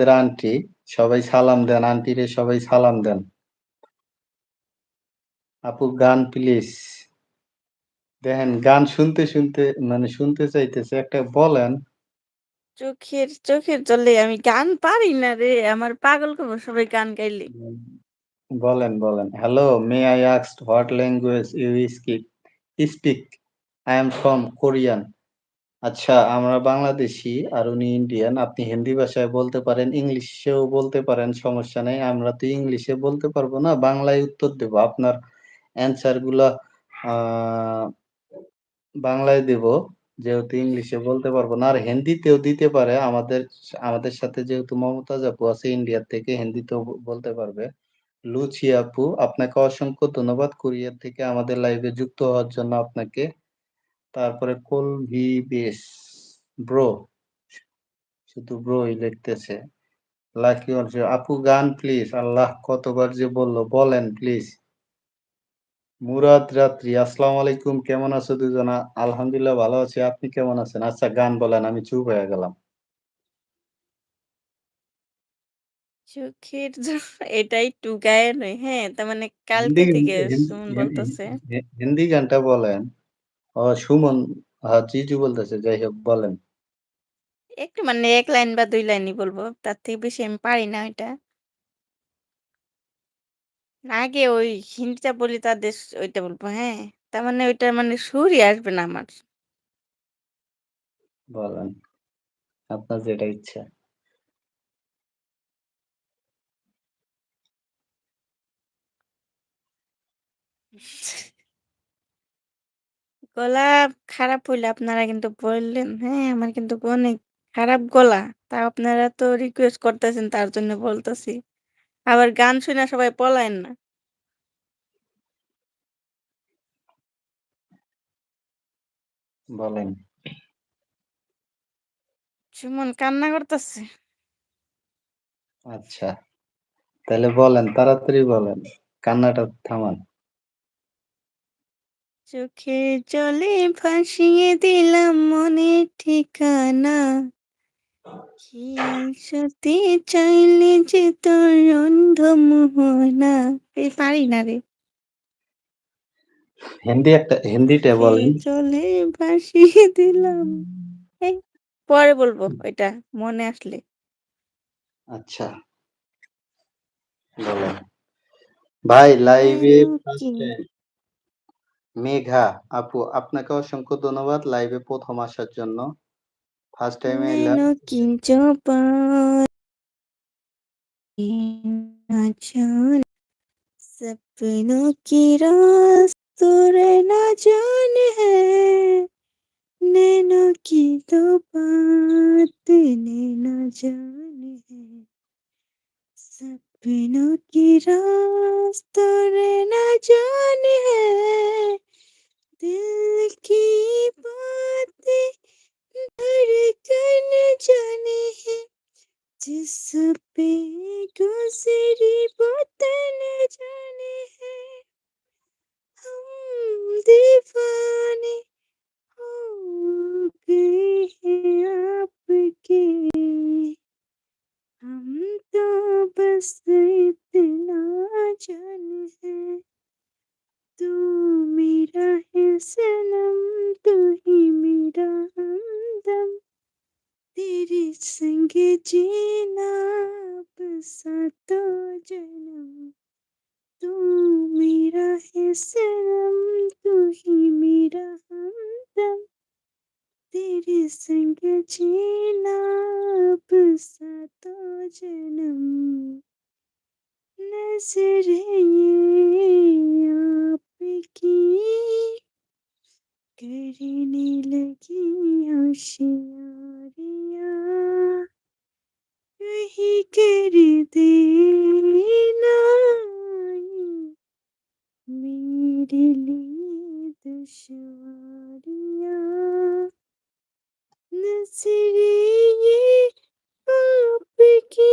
আমাদের আন্টি। সবাই সালাম দেন। আন্টিরে সবাই সালাম দেন। আপু গান প্লিজ। দেখেন গান শুনতে, শুনতে মানে শুনতে চাইতেছে একটা বলেন। চোখের চোখের জলে আমি গান পারি না রে। আমার পাগল করব সবাই গান গাইলে। বলেন, বলেন। Hello, may I ask what language you speak? Speak. I am from Korean. আচ্ছা, আমরা বাংলাদেশি আর উনি ইন্ডিয়ান। আপনি হিন্দি ভাষায় বলতে পারেন, ইংলিশেও বলতে পারেন, সমস্যা নেই আমরা তো ইংলিশে বলতে পারব না। বাংলায় উত্তর দেব। আপনার অ্যান্সারগুলা বাংলায় দেব। যেহেতু ইংলিশে বলতে পারব না। আর হিন্দিতেও দিতে পারে। আমাদের আমাদের সাথে যেহেতু মমতাজ আপু আছে ইন্ডিয়ার থেকে হিন্দিতেও বলতে পারবে। লুচি আপু, আপনাকে অসংখ্য ধন্যবাদ কোরিয়া থেকে আমাদের লাইভে যুক্ত হওয়ার জন্য আপনাকে। তারপরে কলভি বেস, ব্রো। শুধু ব্রোই লিখতেছে। লাকি অর্জ আপু গান প্লিজ। আল্লাহ কতবার যে বলল, বলেন প্লিজ। মুরাদ রাত্রি, আসসালামু আলাইকুম। কেমন আছো দুজনা? আলহামদুলিল্লাহ ভালো আছি। আপনি কেমন আছেন? আচ্ছা গান বলেন। আমি চুপ হয়ে গেলাম। চোখের জ এটা একটু গায়ে নই। হ্যাঁ, তার মানে কালকে থেকে হি বলতেছে। হিন্দি গানটা বলেন। ও সুমন আ জিজু বলতেছে। যাই হোক বলেন। একটু মানে ১ লাইন বা ২ লাইনই বলব। তার থেকে বেশি আমি পারি না ওইটা। আগে ওই হিন্দিটা বলি তাদের ওইটা বলব, হ্যাঁ? তার মানে ওইটা মানে সুরই আসবে না আমার। বলেন। আপনার যেটা ইচ্ছা। গলা খারাপ হইলে আপনারা কিন্তু বললেন, হ্যাঁ? আমার কিন্তু অনেক খারাপ গলা। তা আপনারা তো রিকোয়েস্ট করতেছেন তার জন্য বলতেছি। আবার গান শুনে সবাই পলায়েন না। বলেন। সুমন কান্না করতেছে। আচ্ছা। তাহলে বলেন, তাড়াতাড়ি বলেন। কান্নাটা থামান। চোখের জলে ভাসিয়ে দিলাম মনের ঠিকানা। শতে চাইলে যে তোর অন্ধ মোহনা। এই পারি না রে। হিন্দি একটা হিন্দিটা বলেন। জলে ভাসিয়ে দিলাম। এই পরে বলব ওইটা মনে আসলে। আচ্ছা। বলেন। ভাই লাইভে ফার্স্ট মেঘা আপু আপনাকে অসংখ্য ধন্যবাদ লাইভে ১ম আসার জন্য। ফার্স্ট টাইম আইলা। नैनों की जो बात ना जान सपनों की रास्तों ना जान है नैनों की तो बात नैना जान है सपनों की रास्तों ना जान है दिल की बातें धड़कन जाने है। जिस पे गुजरी वो जाने है। हम दीवाने हो गए हैं आपके। हम तो बस इतना जान है। तू मेरा है सनम, तू ही मेरा हमदम तेरे संग जीना बसा तो जन्म। तू मेरा है सनम, तू ही मेरा हमदम तेरे संग जीना बसा तो जन्म। नज़रें करने लगी होशियारिया यही कर देना मेरे लिए दुश्वारिया नजरे ये आपकी